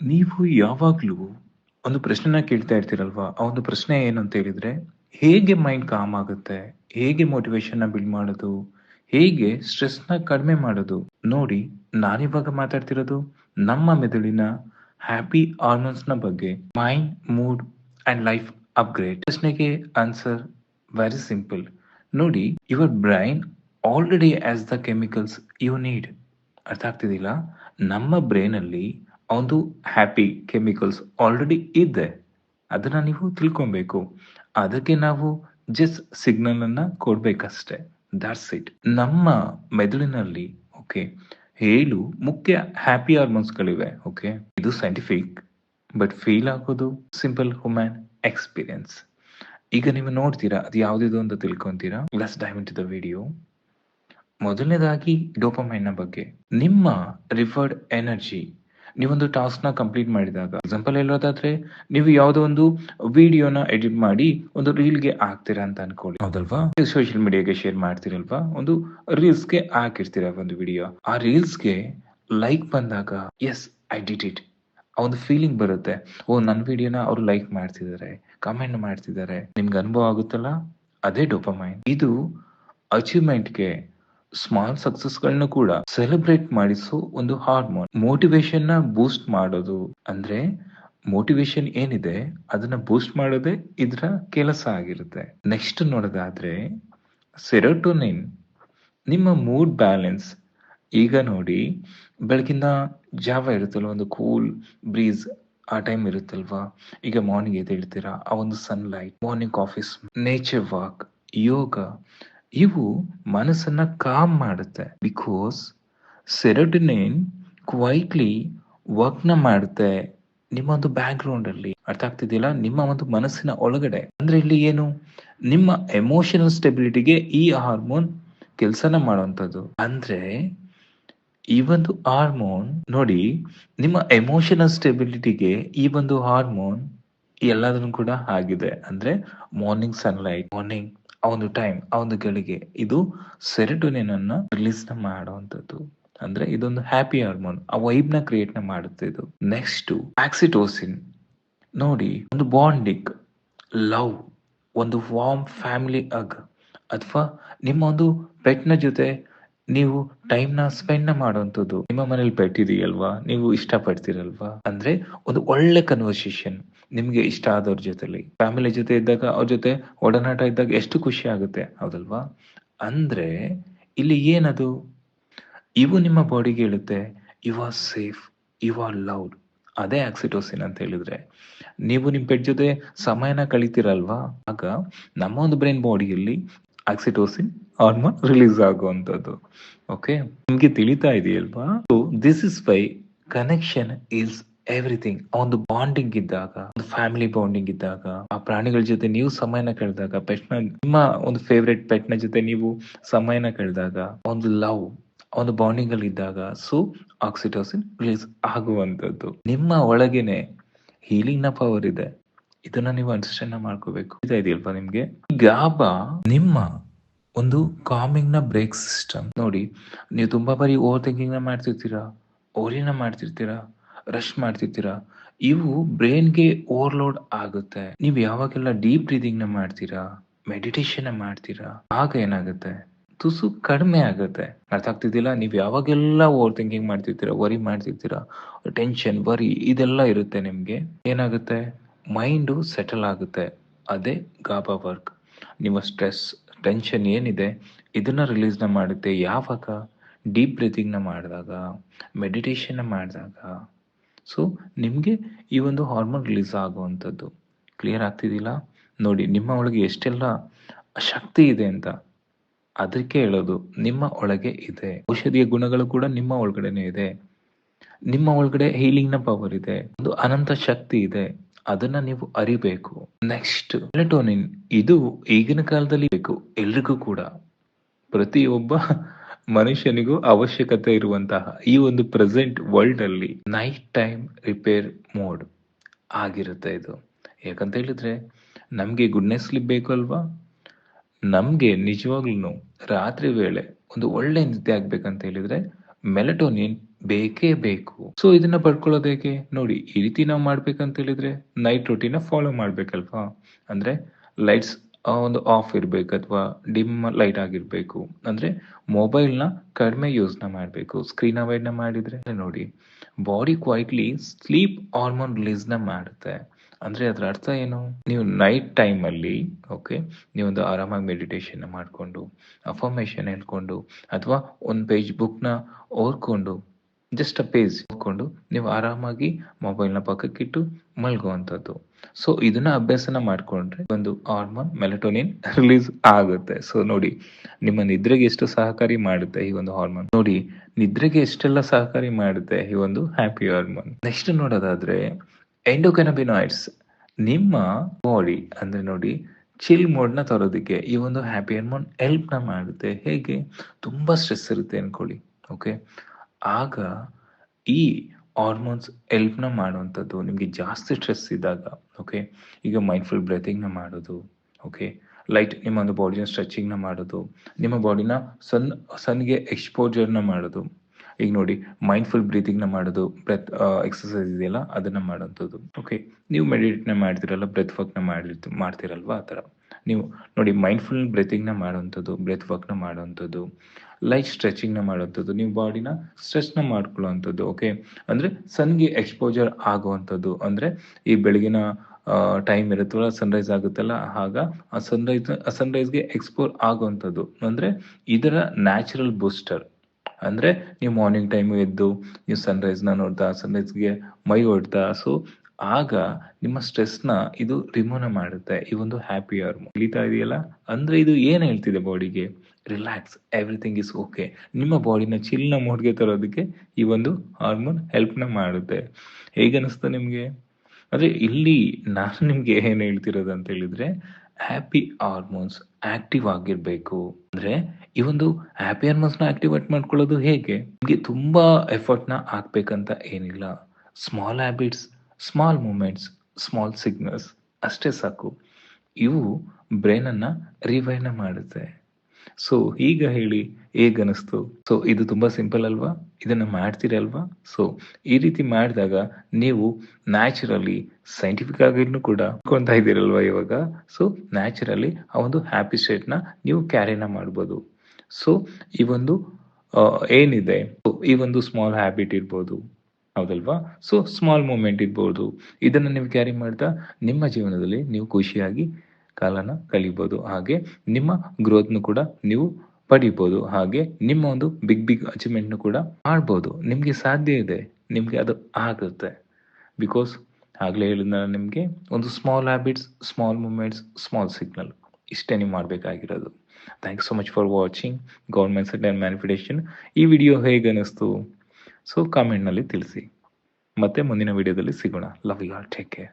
ನೀವು ಯಾವಾಗ್ಲೂ ಒಂದು ಪ್ರಶ್ನೆನ ಕೇಳ್ತಾ ಇರ್ತೀರಲ್ವಾ? ಆ ಒಂದು ಪ್ರಶ್ನೆ ಏನು ಅಂತ ಹೇಳಿದ್ರೆ, ಹೇಗೆ ಮೈಂಡ್ ಕಾಮ್ ಆಗುತ್ತೆ? ಹೇಗೆ ಮೋಟಿವೇಶನ್‌ನ ಬಿಲ್ಡ್ ಮಾಡೋದು? ಹೇಗೆ ಸ್ಟ್ರೆಸ್‌ನ ಕಡಿಮೆ ಮಾಡೋದು? ನೋಡಿ, ನಾನಿವಾಗ ಮಾತಾಡ್ತಿರೋದು ನಮ್ಮ ಮೆದುಳಿನ ಹ್ಯಾಪಿ ನ ಬಗ್ಗೆ. Mind, mood and life upgrade. ಪ್ರಶ್ನೆಗೆ ಆನ್ಸರ್ ವೆರಿ ಸಿಂಪಲ್. ನೋಡಿ, your brain already has the chemicals you need. ಅರ್ಥ ಆಗ್ತಿದಿಲ್ಲ ನಮ್ಮ ಬ್ರೈನಲ್ಲಿ ಒಂದು ಹ್ಯಾಪಿ ಕೆಮಿಕಲ್ಸ್ ಆಲ್ರೆಡಿ ಇದೆ. ಅದನ್ನ ನೀವು ತಿಳ್ಕೊಬೇಕು. ಅದಕ್ಕೆ ನಾವು ಜಸ್ಟ್ ಸಿಗ್ನಲ್ ಅನ್ನ ಕೊಡ್ಬೇಕಷ್ಟೇ. That's it. ನಮ್ಮ ಮೆದುಳಿನಲ್ಲಿ ಓಕೆ ಏಳು ಮುಖ್ಯ ಹ್ಯಾಪಿ ಹಾರ್ಮೋನ್ಸ್‌ಗಳಿವೆ. ಓಕೆ. ಇದು ಸೈಂಟಿಫಿಕ್ ಬಟ್ ಫೀಲ್ ಆಗೋದು ಸಿಂಪಲ್ ಹ್ಯೂಮನ್ ಎಕ್ಸ್‌ಪೀರಿಯನ್ಸ್. ಈಗ ನೀವು ನೋಡ್ತೀರಾ, ಅದು ಯಾವ್ದಿದು ಅಂತ ತಿಳ್ಕೊಂತೀರಾ? ಲಸ್ ಡೈಮಂಡ್ ದ ವಿಡಿಯೋ. ಮೊದಲನೇದಾಗಿ ಡೋಪಮೈನ್‌ನ ಬಗ್ಗೆ. ನಿಮ್ಮ ರಿಫರ್ಡ್ ಎನರ್ಜಿ ನೀವೊಂದು ಟಾಸ್ಕ್‌ನ ಕಂಪ್ಲೀಟ್ ಮಾಡಿದಾಗ ಎಕ್ಸಾಂಪಲ್ ಹೇಳೋದಾದ್ರೆ ನೀವು ಯಾವುದೋ ಒಂದು ವಿಡಿಯೋನ ಎಡಿಟ್ ಮಾಡಿ ಒಂದು ರೀಲ್‌ಗೆ ಹಾಕ್ತೀರಾ ಅಂತ ಅನ್ಕೊಳ್ಳಿ. ಹೌದಲ್ವಾ? ಸೋಷಿಯಲ್ ಮೀಡಿಯಾಗೆ ಶೇರ್ ಮಾಡ್ತೀರಲ್ವಾ? ಒಂದು ರೀಲ್ಸ್‌ಗೆ ಹಾಕಿರ್ತೀರಾ ಒಂದು ವಿಡಿಯೋ. ಆ ರೀಲ್ಸ್‌ಗೆ ಲೈಕ್ ಬಂದಾಗ ಎಸ್ ಐ ಡಿಟ್ ಇಟ್. ಆ ಒಂದು ಫೀಲಿಂಗ್ ಬರುತ್ತೆ. ಓ ನನ್ನ ವಿಡಿಯೋನ ಅವ್ರು ಲೈಕ್ ಮಾಡ್ತಿದ್ದಾರೆ, ಕಮೆಂಟ್ ಮಾಡ್ತಿದ್ದಾರೆ. ನಿಮ್ಗೆ ಅನುಭವ ಆಗುತ್ತಲ್ಲ? ಅದೇ ಡೋಪಮೈನ್. ಇದು ಅಚೀವ್ಮೆಂಟ್‌ಗೆ ಸ್ಮಾಲ್ ಸಕ್ಸಸ್‌ಗಳನ್ನ ಕೂಡ ಸೆಲೆಬ್ರೇಟ್ ಮಾಡಿಸೋ ಒಂದು ಹಾರ್ಮೋನ್. ಮೋಟಿವೇಶನ್‌ನ ಬೂಸ್ಟ್ ಮಾಡೋದು ಅಂದ್ರೆ ಮೋಟಿವೇಶನ್ ಏನಿದೆ ಅದನ್ನ ಬೂಸ್ಟ್ ಮಾಡೋದೇ ಇದರ ಕೆಲಸ ಆಗಿರುತ್ತೆ. ನೆಕ್ಸ್ಟ್ ನೋಡೋದಾದ್ರೆ ಸೆರೋಟೋನಿನ್ ನಿಮ್ಮ ಮೂಡ್ ಬ್ಯಾಲೆನ್ಸ್ ಈಗ ನೋಡಿ ಬೆಳಗಿನ ಜಾವ ಇರುತ್ತಲ್ವ ಒಂದು ಕೂಲ್ ಬ್ರೀಸ್ ಆ ಟೈಮ್ ಇರುತ್ತಲ್ವಾ? ಈಗ ಮಾರ್ನಿಂಗ್ ಎದ್ದೇಳ್ತೀರಾ ಆ ಒಂದು sunlight, morning office nature walk, yoga ಇವು ಮನಸ್ಸನ್ನ ಕಾಮ್ ಮಾಡುತ್ತೆ. ಬಿಕಾಸ್ ಸೆರೋಟೋನಿನ್ ಕ್ವೈಟ್ಲಿ ವರ್ಕ್‌ನ ಮಾಡುತ್ತೆ ನಿಮ್ಮ ಒಂದು ಬ್ಯಾಕ್‌ಗ್ರೌಂಡ್ ಅಲ್ಲಿ. ಅರ್ಥ ಆಗ್ತಿದೆಯಲ್ಲ? ನಿಮ್ಮ ಒಂದು ಮನಸ್ಸಿನ ಒಳಗಡೆ. ಅಂದ್ರೆ ಇಲ್ಲಿ ಏನು ನಿಮ್ಮ ಎಮೋಷನಲ್ ಸ್ಟೆಬಿಲಿಟಿಗೆ ಈ ಹಾರ್ಮೋನ್ ಕೆಲಸನ ಮಾಡುವಂಥದ್ದು ಅಂದ್ರೆ ಈ ಒಂದು ಹಾರ್ಮೋನ್ ನೋಡಿ ನಿಮ್ಮ ಎಮೋಷನಲ್ ಸ್ಟೆಬಿಲಿಟಿಗೆ ಈ ಒಂದು ಹಾರ್ಮೋನ್ ಎಲ್ಲದನ್ನು ಕೂಡ ಆಗಿದೆ. ಅಂದ್ರೆ ಮಾರ್ನಿಂಗ್ ಸನ್‌ಲೈಟ್, ಮಾರ್ನಿಂಗ್ ಆ ಒಂದು ಟೈಮ್, ಆ ಒಂದು ಗಳಿಗೆ ಇದು ಸೆರೆಟೋನಿನ್ ಅನ್ನ ನ ಮಾಡುವಂತದ್ದು. ಅಂದ್ರೆ ಇದೊಂದು ಹ್ಯಾಪಿ ಹಾರ್ಮೋನ್. ಆ ವೈಬ್ನ ಕ್ರಿಯೇಟ್ನ ಮಾಡುತ್ತೆ ಇದು. ನೆಕ್ಸ್ಟ್ ಆಕ್ಸಿಟೋಸಿನ್ ನೋಡಿ ಒಂದು ಬಾಂಡಿಂಗ್, ಲವ್, ಒಂದು ವಾರ್ಮ್ ಫ್ಯಾಮಿಲಿ ಅಗ್ ಅಥವಾ ನಿಮ್ಮ ಒಂದು ಪೆಟ್‌ನ ಜೊತೆ ನೀವು ಟೈಮ್ ಟೈಮ್‌ನ ಸ್ಪೆಂಡ್ ಮಾಡುವಂತದ್ದು. ನಿಮ್ಮ ಮನೇಲಿ ಪೆಟ್ ಇದೆಯಲ್ವಾ? ನೀವು ಇಷ್ಟಪಡ್ತೀರಲ್ವಾ? ಅಂದ್ರೆ ಒಂದು ಒಳ್ಳೆ ಕನ್ವರ್ಸೇಷನ್ ನಿಮ್ಗೆ ಇಷ್ಟ ಆದವ್ರ ಜೊತೆಲಿ. ಫ್ಯಾಮಿಲಿ ಜೊತೆ ಇದ್ದಾಗ ಅವ್ರ ಜೊತೆ ಒಡನಾಟ ಇದ್ದಾಗ ಎಷ್ಟು ಖುಷಿ ಆಗುತ್ತೆ. ಹೌದಲ್ವಾ? ಅಂದ್ರೆ ಇಲ್ಲಿ ಏನದು? ಇವು ನಿಮ್ಮ ಬಾಡಿಗೆ ಹೇಳುತ್ತೆ you are safe, you are loved. ಅದೇ ಆಕ್ಸಿಟೋಸಿನ್ ಅಂತ ಹೇಳಿದ್ರೆ. ನೀವು ನಿಮ್ ಪೆಟ್ ಜೊತೆ ಸಮಯನ ಕಳಿತೀರಲ್ವಾ? ಆಗ ನಮ್ಮ ಒಂದು ಬ್ರೈನ್ ಬಾಡಿಯಲ್ಲಿ ಆಕ್ಸಿಟೋಸಿನ್ ಹಾರ್ಮೋನ್ ರಿಲೀಸ್ ಆಗುವಂತದ್ದು. ಓಕೆ. ನಿಮ್ಗೆ ತಿಳಿತಾ ಇದೆಯಲ್ವಾ? This is why connection is everything. ಒಂದು ಬಾಂಡಿಂಗ್ ಇದ್ದಾಗ, ಒಂದು ಫ್ಯಾಮಿಲಿ ಬಾಂಡಿಂಗ್ ಇದ್ದಾಗ, ಆ ಪ್ರಾಣಿಗಳ ಜೊತೆ ನೀವು ಸಮಯನ ಕಳೆದಾಗ, ಪೆಟ್‌ನ ನಿಮ್ಮ ಒಂದು ಫೇವರೇಟ್ ಪೆಟ್‌ನ ಜೊತೆ ನೀವು ಸಮಯನ ಕಳೆದಾಗ, ಒಂದು ಲವ್, ಒಂದು ಬಾಂಡಿಂಗ್ ಅಲ್ಲಿ ಇದ್ದಾಗ ಸೊ ಆಕ್ಸಿಟೋಸಿನ್ ರಿಲೀಸ್ ಆಗುವಂತದ್ದು. ನಿಮ್ಮ ಒಳಗೇನೆ ನ ಪವರ್ ಇದೆ. ಇದನ್ನ ನೀವು ಅಂಡರ್‌ಸ್ಟ್ಯಾಂಡ್ ಮಾಡ್ಕೋಬೇಕು. ಇದೆಯಲ್ವಾ ನಿಮ್ಗೆ? ಗಾಬ ನಿಮ್ಮ ಒಂದು ಕಾಮಿಂಗ್ನ ಬ್ರೇಕ್ ಸಿಸ್ಟಮ್. ನೋಡಿ ನೀವು ತುಂಬಾ ಬಾರಿ ಓವರ್ ಥಿಂಕಿಂಗ್ನ ಮಾಡ್ತಿರ್ತೀರಾ, ಓರಿನ ಮಾಡ್ತಿರ್ತೀರಾ, ರಶ್ ಮಾಡ್ತಿರ್ತೀರಾ. ಇವು ಬ್ರೈನ್‌ಗೆ ಓವರ್‌ಲೋಡ್ ಆಗುತ್ತೆ. ನೀವು ಯಾವಾಗೆಲ್ಲ ಡೀಪ್ ಬ್ರೀಥಿಂಗ್‌ನ ಮಾಡ್ತೀರಾ, ಮೆಡಿಟೇಷನ್ ಮಾಡ್ತೀರಾ ಆಗ ಏನಾಗುತ್ತೆ? ತುಸು ಕಡಿಮೆ ಆಗುತ್ತೆ. ಅರ್ಥ ಆಗ್ತಿದ್ದಿಲ್ಲ ನೀವು ಯಾವಾಗೆಲ್ಲ ಓವರ್ ಥಿಂಕಿಂಗ್ ಮಾಡ್ತಿರ್ತೀರಾ, ವರಿ ಮಾಡ್ತಿರ್ತೀರಾ, ಟೆನ್ಷನ್, ವರಿ ಇದೆಲ್ಲ ಇರುತ್ತೆ ನಿಮಗೆ ಏನಾಗುತ್ತೆ? ಮೈಂಡು ಸೆಟಲ್ ಆಗುತ್ತೆ. ಅದೇ ಗಾಬಾ ವರ್ಕ್. ನಿಮ್ಮ ಸ್ಟ್ರೆಸ್, ಟೆನ್ಷನ್ ಏನಿದೆ ಇದನ್ನ ರಿಲೀಸ್‌ನ ಮಾಡುತ್ತೆ. ಯಾವಾಗ? ಡೀಪ್ ಬ್ರೀತಿಂಗ್ನ ಮಾಡಿದಾಗ, ಮೆಡಿಟೇಷನ್‌ನ ಮಾಡಿದಾಗ. ಸೊ ನಿಮ್ಗೆ ಈ ಒಂದು ಹಾರ್ಮೋನ್ ರಿಲೀಸ್ ಆಗುವಂಥದ್ದು ಕ್ಲಿಯರ್ ಆಗ್ತಿದಿಲ್ಲ ನೋಡಿ, ನಿಮ್ಮ ಒಳಗೆ ಎಷ್ಟೆಲ್ಲ ಶಕ್ತಿ ಇದೆ ಅಂತ. ಅದಕ್ಕೆ ಹೇಳೋದು ನಿಮ್ಮ ಒಳಗೆ ಇದೆ. ಔಷಧಿಯ ಗುಣಗಳು ಕೂಡ ನಿಮ್ಮ ಒಳಗಡೆನೆ ಇದೆ. ನಿಮ್ಮ ಒಳಗಡೆ ನ ಪವರ್ ಇದೆ. ಒಂದು ಅನಂತ ಶಕ್ತಿ ಇದೆ. ಅದನ್ನ ನೀವು ಅರಿಬೇಕು. ನೆಕ್ಸ್ಟ್ ಮೆಲಟೋನಿನ್ ಇದು ಈಗಿನ ಕಾಲದಲ್ಲಿ ಬೇಕು ಎಲ್ರಿಗೂ ಕೂಡ. ಪ್ರತಿಯೊಬ್ಬ ಮನುಷ್ಯನಿಗೂ ಅವಶ್ಯಕತೆ ಇರುವಂತಹ ಈ ಒಂದು ಪ್ರೆಸೆಂಟ್ ವರ್ಲ್ಡ್ ಅಲ್ಲಿ ನೈಟ್ ಟೈಮ್ ರಿಪೇರ್ ಮೋಡ್ ಆಗಿರುತ್ತೆ ಇದು. ಯಾಕಂತ ಹೇಳಿದ್ರೆ ನಮಗೆ ಗುಡ್‌ನೆಸ್ ಸ್ಲಿಪ್ ಬೇಕು ಅಲ್ವಾ? ನಮ್ಗೆ ನಿಜವಾಗ್ಲೂ ರಾತ್ರಿ ವೇಳೆ ಒಂದು ಒಳ್ಳೆ ನಿದ್ದೆ ಆಗ್ಬೇಕಂತ ಹೇಳಿದ್ರೆ ಮೆಲಟೋನಿನ್ ಬೇಕೇ ಬೇಕು ಸೊ ಇದನ್ನ ಪಡ್ಕೊಳ್ಳೋದೇಕೆ ನೋಡಿ, ಈ ರೀತಿ ನಾವು ಮಾಡ್ಬೇಕಂತ ಹೇಳಿದ್ರೆ ನೈಟ್ ರೊಟೀನ ಫಾಲೋ ಮಾಡ್ಬೇಕಲ್ವಾ ಅಂದ್ರೆ ಲೈಟ್ಸ್ ಒಂದು ಆಫ್ ಇರಬೇಕು ಅಥವಾ ಡಿಮ್ ಲೈಟ್ ಆಗಿರ್ಬೇಕು. ಅಂದ್ರೆ ಮೊಬೈಲ್ನ ಕಡಿಮೆ ಯೂಸ್ ಮಾಡಬೇಕು. ಸ್ಕ್ರೀನ್ ಅವೈಡ್ನ ಮಾಡಿದ್ರೆ ನೋಡಿ ಬಾಡಿ ಕ್ವೈಟ್ಲಿ ಸ್ಲೀಪ್ ಹಾರ್ಮೋನ್ ರಿಲೀಸ್ನ ಮಾಡುತ್ತೆ. ಅಂದ್ರೆ ಅದರ ಅರ್ಥ ಏನು? ನೀವು ನೈಟ್ ಟೈಮ್ ಅಲ್ಲಿ ಓಕೆ ನೀವೊಂದು ಆರಾಮಾಗಿ ಮೆಡಿಟೇಷನ್ ಮಾಡಿಕೊಂಡು ಅಫರ್ಮೇಶನ್ ಹೇಳ್ಕೊಂಡು, ಅಥವಾ ಒಂದು ಪೇಜ್ ಬುಕ್ನ ಓದ್ಕೊಂಡು ಜಸ್ಟ್ ಅ ಪೇಜ್ ಓದ್ಕೊಂಡು, ನೀವು ಆರಾಮಾಗಿ ಮೊಬೈಲ್ನ ಪಕ್ಕಕ್ಕಿಟ್ಟು ಮಲ್ಗುವಂಥದ್ದು. ಸೊ ಇದನ್ನ ಅಭ್ಯಾಸನ ಮಾಡ್ಕೊಂಡ್ರೆ ಒಂದು ಹಾರ್ಮೋನ್ ಮೆಲಟೋನಿನ್ ರಿಲೀಸ್ ಆಗುತ್ತೆ. ಸೊ ನೋಡಿ, ನಿಮ್ಮ ನಿದ್ರೆಗೆ ಎಷ್ಟು ಸಹಕಾರಿ ಮಾಡುತ್ತೆ ಈ ಒಂದು ಹಾರ್ಮೋನ್ ನೋಡಿ, ನಿದ್ರೆಗೆ ಎಷ್ಟೆಲ್ಲ ಸಹಕಾರಿ ಮಾಡುತ್ತೆ ಈ ಒಂದು ಹ್ಯಾಪಿ ಹಾರ್ಮೋನ್ ನೆಕ್ಸ್ಟ್ ನೋಡೋದಾದ್ರೆ ಎಂಡೋಕೆನಬಿನಾಯ್ಡ್ಸ್ ನಿಮ್ಮ ಬಾಡಿ ಅಂದ್ರೆ ನೋಡಿ ಚಿಲ್ ಮೋಡ್ನ ತರೋದಕ್ಕೆ ಈ ಒಂದು ಹ್ಯಾಪಿ ಹಾರ್ಮೋನ್ ಹೆಲ್ಪ್ನ ಮಾಡುತ್ತೆ. ಹೇಗೆ? ತುಂಬಾ ಸ್ಟ್ರೆಸ್ ಇರುತ್ತೆ ಅನ್ಕೊಳ್ಳಿ ಓಕೆ ಆಗ ಈ ಹಾರ್ಮೋನ್ಸ್ ಎಲ್ಪ್ನ ಮಾಡುವಂಥದ್ದು. ನಿಮಗೆ ಜಾಸ್ತಿ ಸ್ಟ್ರೆಸ್ ಇದ್ದಾಗ ಓಕೆ ಈಗ ಮೈಂಡ್ಫುಲ್ ಬ್ರೆತಿಂಗ್ನ ಮಾಡೋದು ಓಕೆ ಲೈಟ್ ನಿಮ್ಮ ಒಂದು ಬಾಡಿನ ಸ್ಟ್ರೆಚಿಂಗ್ನ ಮಾಡೋದು. ನಿಮ್ಮ ಬಾಡಿನ ಸನ್ ಸನ್ಗೆ ಎಕ್ಸ್ಪೋಜರ್ನ ಮಾಡೋದು. ಈಗ ನೋಡಿ ಮೈಂಡ್ಫುಲ್ ಬ್ರೀತಿಂಗ್ನ ಮಾಡೋದು ಬ್ರೆತ್ ಎಕ್ಸಸೈಸ್ ಇದೆಯಲ್ಲ, ಅದನ್ನು ಮಾಡೋಂಥದ್ದು ಓಕೆ ನೀವು ಮೆಡಿಟೇಟ್ನ ಮಾಡ್ತಿರಲ್ಲ ಬ್ರೆತ್ ವರ್ಕ್ನ ಮಾಡಿರ್ತಿ, ಮಾಡ್ತಿರಲ್ವಾ ಆ ಥರ? ನೀವು ನೋಡಿ ಮೈಂಡ್ಫುಲ್ ಬ್ರೀತಿಂಗ್ನ ಮಾಡುವಂಥದ್ದು ಬ್ರೆತ್ ವರ್ಕ್ನ ಮಾಡುವಂಥದ್ದು. ಲೈಟ್ ಸ್ಟ್ರೆಚಿಂಗ್ನ ಮಾಡುವಂಥದ್ದು, ನೀವು ಬಾಡಿನ ಸ್ಟ್ರೆಚ್ನ ಮಾಡ್ಕೊಳ್ಳುವಂಥದ್ದು ಓಕೆ ಅಂದ್ರೆ ಸನ್ಗೆ ಎಕ್ಸ್ಪೋಜರ್ ಆಗುವಂಥದ್ದು, ಅಂದ್ರೆ ಈ ಬೆಳಗಿನ ಟೈಮ್ ಇರುತ್ತಲ್ಲ ಸನ್ರೈಸ್ ಆಗುತ್ತಲ್ಲ, ಆಗ ಆ ಸನ್ರೈಸ್ ಆ ಸನ್ರೈಸ್ಗೆ ಎಕ್ಸ್ಪೋರ್ ಆಗುವಂಥದ್ದು, ಅಂದ್ರೆ ಇದರ ನ್ಯಾಚುರಲ್ ಬೂಸ್ಟರ್ ಅಂದ್ರೆ ನೀವು ಮಾರ್ನಿಂಗ್ ಟೈಮ್ ಎದ್ದು, ನೀವು ಸನ್ರೈಸ್ನ ನೋಡ್ತಾ ಸನ್ರೈಸ್ಗೆ ಮೈ ಹೊಡ್ತಾ ಸೊ ಆಗ ನಿಮ್ಮ ಸ್ಟ್ರೆಸ್ನ ಇದು ರಿಮೂವ್ ಮಾಡುತ್ತೆ, ಈ ಒಂದು ಹ್ಯಾಪಿ ಹಾರ್ಮೋನ್ ಇಳಿತಾ ಇದೆಯಲ್ಲ? ಅಂದ್ರೆ ಇದು ಏನು ಹೇಳ್ತಿದೆ ಬಾಡಿಗೆ ರಿಲ್ಯಾಕ್ಸ್ ಎವ್ರಿಥಿಂಗ್ ಇಸ್ ಓಕೆ ನಿಮ್ಮ ಬಾಡಿನ ಚಿಲ್ನ ಮೋಡ್ಗೆ ತರೋದಕ್ಕೆ ಈ ಒಂದು ಹಾರ್ಮೋನ್ ಹೆಲ್ಪ್ನ ಮಾಡುತ್ತೆ. ಹೇಗನ್ನಿಸ್ತು ನಿಮಗೆ? ಅಂದರೆ ಇಲ್ಲಿ ನಾನು ನಿಮಗೆ ಏನು ಹೇಳ್ತಿರೋದು ಅಂತ ಹೇಳಿದ್ರೆ ಹ್ಯಾಪಿ ಹಾರ್ಮೋನ್ಸ್ ಆಕ್ಟಿವ್ ಆಗಿರ್ಬೇಕು. ಅಂದರೆ ಈ ಒಂದು ಹ್ಯಾಪಿ ಹಾರ್ಮೋನ್ಸ್ನ ಆಕ್ಟಿವೇಟ್ ಮಾಡ್ಕೊಳ್ಳೋದು ಹೇಗೆ? ನಿಮಗೆ ತುಂಬ ಎಫರ್ಟ್ನ ಹಾಕ್ಬೇಕಂತ ಏನಿಲ್ಲ. Small habits small moments small signals ಅಷ್ಟೇ ಸಾಕು. ಇವು ಬ್ರೈನನ್ನು ರಿವೈನ್ ಮಾಡುತ್ತೆ. ಸೊ ಈಗ ಹೇಳಿ ಹೇಗನಿಸ್ತು ಸೊ ಇದು ತುಂಬಾ ಸಿಂಪಲ್ ಅಲ್ವಾ? ಇದನ್ನ ಮಾಡ್ತೀರಲ್ವಾ ಸೊ ಈ ರೀತಿ ಮಾಡಿದಾಗ ನೀವು ನ್ಯಾಚುರಲಿ ಸೈಂಟಿಫಿಕ್ ಆಗಿನೂ ಕೂಡ ಕೊಂತ ಇದ್ದೀರಲ್ವಾ ಇವಾಗ? ಸೊ ನ್ಯಾಚುರಲಿ ಆ ಒಂದು ಹ್ಯಾಪಿ ನ ನೀವು ಕ್ಯಾರಿನ ಮಾಡ್ಬೋದು. ಸೊ ಈ ಒಂದು ಏನಿದೆ? ಈ ಒಂದು ಸ್ಮಾಲ್ ಹ್ಯಾಬಿಟ್ ಇರ್ಬೋದು. ಹೌದಲ್ವಾ? ಸೊ ಸ್ಮಾಲ್ ಮೂಮೆಂಟ್ ಇರ್ಬೋದು. ಇದನ್ನ ನೀವು ಕ್ಯಾರಿ ಮಾಡ್ತಾ ನಿಮ್ಮ ಜೀವನದಲ್ಲಿ ನೀವು ಖುಷಿಯಾಗಿ ಕಾಲನ ಕಲಿಬಹುದು ಹಾಗೆ ನಿಮ್ಮ ಗ್ರೋತ್ನು ಕೂಡ ನೀವು ಪಡಿಬಹುದು ಹಾಗೆ ನಿಮ್ಮ ಒಂದು ಬಿಗ್ ಬಿಗ್ ಅಚೀವ್ಮೆಂಟ್ ಕೂಡ ಮಾಡ್ಬೋದು. ನಿಮ್ಗೆ ಸಾಧ್ಯ ಇದೆ. ನಿಮ್ಗೆ ಅದು ಆಗುತ್ತೆ. ಬಿಕಾಸ್ ಆಗ್ಲೇ ಹೇಳಿದ ನಾನು ನಿಮ್ಗೆ ಒಂದು small habits small moments small signal ಇಷ್ಟೇ ನೀವು ಮಾಡಬೇಕಾಗಿರೋದು. Thank so much for watching government set and manifestation ಈ ವಿಡಿಯೋ ಹೇಗೆ ಅನ್ನಿಸ್ತು? ಸೊ ಕಾಮೆಂಟ್ನಲ್ಲಿ ತಿಳಿಸಿ. ಮತ್ತೆ ಮುಂದಿನ ವಿಡಿಯೋದಲ್ಲಿ ಸಿಗೋಣ. Love you all take care